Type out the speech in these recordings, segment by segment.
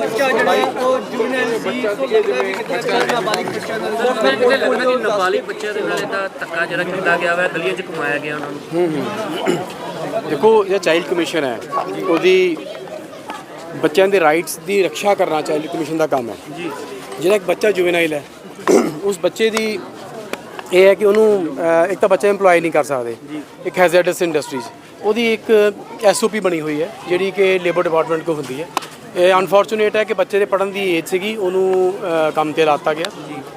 ਬੱਚਾ ਜਿਹੜਾ ਹੈ ਉਹ ਜੁਵਨਲ ਸੀ। ਤੋਂ ਲੱਗਦਾ ਵੀ ਕਿਤੇ ਨਾ ਕਿਤੇ ਨਾਬਾਲਿਗ ਬੱਚਾ ਨਾਲ ਮੈਂ ਕਿਤੇ ਲੱਗਦਾ। ਕਿ ਨਾਬਾਲਿਗ ਬੱਚਿਆਂ ਦੇ ਨਾਲ ਇਹਦਾ ਧੱਕਾ ਜਿਹੜਾ ਕੀਤਾ ਗਿਆ ਵਾ ਗਲੀਆਂ 'ਚ ਘੁਮਾਇਆ ਗਿਆ ਉਹਨਾਂ ਨੂੰ। ਦੇਖੋ ਇਹ ਚਾਈਲਡ ਕਮਿਸ਼ਨ ਹੈ। ਉਹਦੀ ਬੱਚਿਆਂ ਦੇ ਰਾਈਟਸ ਦੀ ਰੱਖਿਆ ਕਰਨਾ ਚਾਈਲਡ ਕਮਿਸ਼ਨ ਦਾ ਕੰਮ ਹੈ। ਜੀ। ਜਿਹੜਾ ਇੱਕ ਬੱਚਾ ਜੁਵੇਨਾਈਲ ਹੈ ਉਸ ਬੱਚੇ ਦੀ ਇਹ ਹੈ ਕਿ ਉਹਨੂੰ ਇੱਕ ਤਾਂ ਬੱਚਾ EMPLOY ਨਹੀਂ ਕਰ ਸਕਦੇ। ਇੱਕ ਹੈਜ਼ਰਡਸ ਇੰਡਸਟਰੀਜ਼ ਉਹਦੀ ਇੱਕ ਐਸਓਪੀ ਬਣੀ ਹੋਈ ਹੈ ਜਿਹੜੀ ਕਿ ਲੇਬਰ ਡਿਪਾਰਟਮੈਂਟ ਕੋ ਹੁੰਦੀ ਹੈ। ਇਹ ਅਨਫੋਰਚੂਨੇਟ ਹੈ ਕਿ ਬੱਚੇ ਦੇ ਪੜਨ ਦੀ ਏਜ ਸੀਗੀ, ਉਹਨੂੰ ਕੰਮ ਤੇ ਲਾਤਾ ਗਿਆ।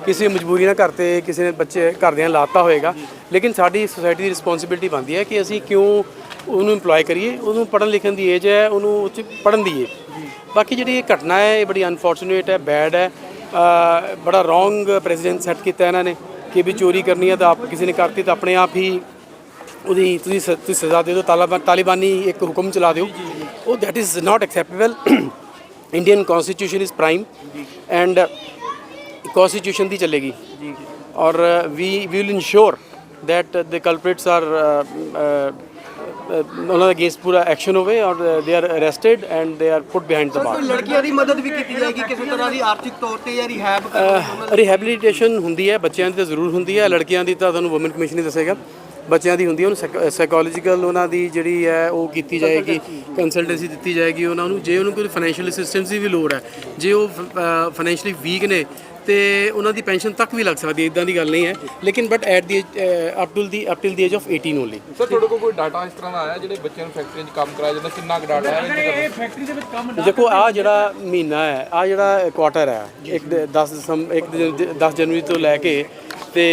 ਕਿਸੇ ਮਜਬੂਰੀ ਨਾਲ ਕਰਤੇ ਕਿਸੇ ਨੇ ਬੱਚੇ, ਘਰਦਿਆਂ ਨੇ ਲਾਤਾ ਹੋਏਗਾ। ਲੇਕਿਨ ਸਾਡੀ ਸੋਸਾਇਟੀ ਦੀ ਰਿਸਪੌਂਸਿਬਿਲਟੀ ਬਣਦੀ ਹੈ ਕਿ ਅਸੀਂ ਕਿਉਂ ਉਹਨੂੰ EMPLOY ਕਰੀਏ। ਉਹਨੂੰ ਪੜਨ ਲਿਖਣ ਦੀ ਏਜ ਹੈ, ਉਹਨੂੰ ਉੱਚ ਪੜਨ ਦੀ ਏ ਬਾਕੀ ਜਿਹੜੀ ਇਹ ਘਟਨਾ ਹੈ, ਇਹ ਬੜੀ ਅਨਫੋਰਚੂਨੇਟ ਹੈ ਬੈਡ ਹੈ। ਬੜਾ ਰੋਂਗ ਪ੍ਰੈਸੀਡੈਂਟ ਸੈੱਟ ਕੀਤਾ ਇਹਨਾਂ ਨੇ ਕਿ ਵੀ ਚੋਰੀ ਕਰਨੀ ਹੈ ਤਾਂ ਆਪ ਕਿਸੇ ਨੇ ਕਰਤੀ ਤਾਂ ਆਪਣੇ ਆਪ ਹੀ ਉਹਦੀ ਤੁਸੀਂ ਸ- ਤੁਸੀਂ ਸਜ਼ਾ ਦੇ ਦਿਓ। ਤਾਲਿਬਾਨ ਤਾਲਿਬਾਨੀ ਇੱਕ ਹੁਕਮ ਚਲਾ ਦਿਓ। ਉਹ that is not acceptable Indian constitution is prime and constitution ਦੀ ਚੱਲੇਗੀ। ਔਰ we we will ensure that the culprits are uh, uh, uh, ਉਹਨਾਂ ਦੇ ਅਗੇਂਸਟ ਪੂਰਾ ਐਕਸ਼ਨ ਹੋਵੇ ਔਰ they are arrested and they are put behind the bar ਲੜਕੀਆਂ ਦੀ ਮਦਦ ਵੀ ਕੀਤੀ ਜਾਏਗੀ ਕਿਸੇ ਤਰ੍ਹਾਂ ਦੀ ਆਰਥਿਕ ਤੌਰ ਤੇ ਜਾਂ ਰਿਹੈਬ ਰਿਹੈਬਿਲਿਟੇਸ਼ਨ ਹੁੰਦੀ ਹੈ ਬੱਚਿਆਂ ਦੀ ਤਾਂ ਜ਼ਰੂਰ ਹੁੰਦੀ ਹੈ ਲੜਕੀਆਂ ਦੀ ਤਾਂ ਤੁਹਾਨੂੰ ਔਮਨ ਕਮਿਸ਼ਨ ਹੀ ਦੱਸੇਗਾ। ਬੱਚਿਆਂ ਦੀ ਹੁੰਦੀ ਹੈ ਉਹਨੂੰ ਸਾਈਕੋਲੋਜੀਕਲ ਉਹਨਾਂ ਦੀ ਜਿਹੜੀ ਹੈ ਉਹ ਕੀਤੀ ਜਾਏਗੀ ਕੰਸਲਟੈਂਸੀ ਦਿੱਤੀ ਜਾਏਗੀ ਉਹਨਾਂ ਨੂੰ। ਜੇ ਉਹਨੂੰ ਕੋਈ ਫਾਈਨੈਂਸ਼ੀਅਲ ਅਸਿਸਟੈਂਸ ਦੀ ਵੀ ਲੋੜ ਹੈ ਜੇ ਉਹ ਫਾਈਨੈਂਸ਼ੀਅਲੀ ਵੀਕ ਨੇ ਤੇ ਉਹਨਾਂ ਦੀ ਪੈਨਸ਼ਨ ਤੱਕ ਵੀ ਲੱਗ ਸਕਦੀ ਹੈ ਇਦਾਂ ਦੀ ਗੱਲ ਨਹੀਂ ਹੈ। ਲੇਕਿਨ but at the up to the up till the age of 18 only sir ਤੁਹਾਡੇ ਕੋਲ ਕੋਈ ਡਾਟਾ ਇਸ ਤਰ੍ਹਾਂ ਦਾ ਆਇਆ ਜਿਹੜੇ ਬੱਚਿਆਂ ਨੂੰ ਫੈਕਟਰੀਆਂ 'ਚ ਕੰਮ ਕਰਾਇਆ ਜਾਂਦਾ ਕਿੰਨਾ ਕੁ ਡਾਟਾ ਹੈ ਦੇਖੋ ਆ ਜਿਹੜਾ ਮਹੀਨਾ ਹੈ ਆ ਜਿਹੜਾ ਕੁਆਟਰ ਹੈ ਇੱਕ 10 ਦਸੰਬਰ ਇੱਕ 10 ਜਨਵਰੀ ਤੋਂ ਲੈ ਕੇ ਤੇ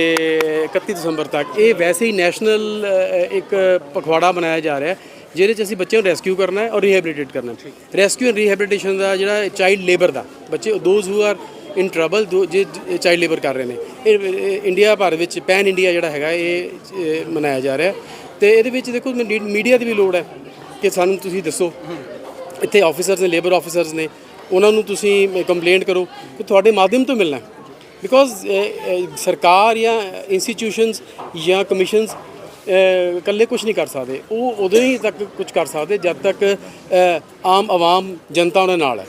31 ਦਸੰਬਰ ਤੱਕ ਇਹ ਵੈਸੇ ਹੀ ਨੈਸ਼ਨਲ ਇੱਕ ਪਖਵਾੜਾ ਬਣਾਇਆ ਜਾ ਰਿਹਾ ਹੈ ਜਿਹਦੇ 'ਚ ਅਸੀਂ ਬੱਚਿਆਂ ਨੂੰ ਰੈਸਕਿਊ ਕਰਨਾ ਹੈ ਔਰ ਰੀਹੈਬਿਲਿਟੇਟ ਕਰਨਾ ਹੈ। ਰੈਸਕਿਊ ਐਂਡ ਰੀਹੈਬਿਲਿਟੇਸ਼ਨ ਦਾ ਜਿਹੜਾ ਚਾਈਲਡ ਲੇਬਰ ਦਾ ਬੱਚੇ those who are in trouble ਜੇ ਚਾਈਲਡ ਲੇਬਰ ਕਰ ਰਹੇ ਨੇ। ਇਹ ਇੰਡੀਆ ਭਰ ਵਿੱਚ ਪੈਨ ਇੰਡੀਆ ਜਿਹੜਾ ਹੈਗਾ, ਇਹ ਮਨਾਇਆ ਜਾ ਰਿਹਾ। ਤੇ ਇਹਦੇ ਵਿੱਚ ਦੇਖੋ ਮੀਡੀਆ ਦੀ ਵੀ ਲੋੜ ਹੈ ਕਿ ਸਾਨੂੰ ਤੁਸੀਂ ਦੱਸੋ। ਇੱਥੇ ਆਫੀਸਰਸ ਨੇ ਲੇਬਰ ਆਫੀਸਰਸ ਨੇ, ਉਹਨਾਂ ਨੂੰ ਤੁਸੀਂ ਕੰਪਲੇਂਟ ਕਰੋ ਕਿ ਤੁਹਾਡੇ ਮਾਧਿਅਮ ਤੋਂ ਮਿਲਣਾ ਬਿਕੋਜ਼ ਸਰਕਾਰ ਜਾਂ ਇੰਸਟੀਟਿਊਸ਼ਨਸ ਜਾਂ ਕਮਿਸ਼ਨਸ ਇਕੱਲੇ ਕੁਝ ਨਹੀਂ ਕਰ ਸਕਦੇ। ਉਹ ਉਦੋਂ ਹੀ ਤੱਕ ਕੁਝ ਕਰ ਸਕਦੇ, ਜਦ ਤੱਕ ਆਮ ਆਵਾਮ ਜਨਤਾ ਉਹਨਾਂ ਨਾਲ ਹੈ।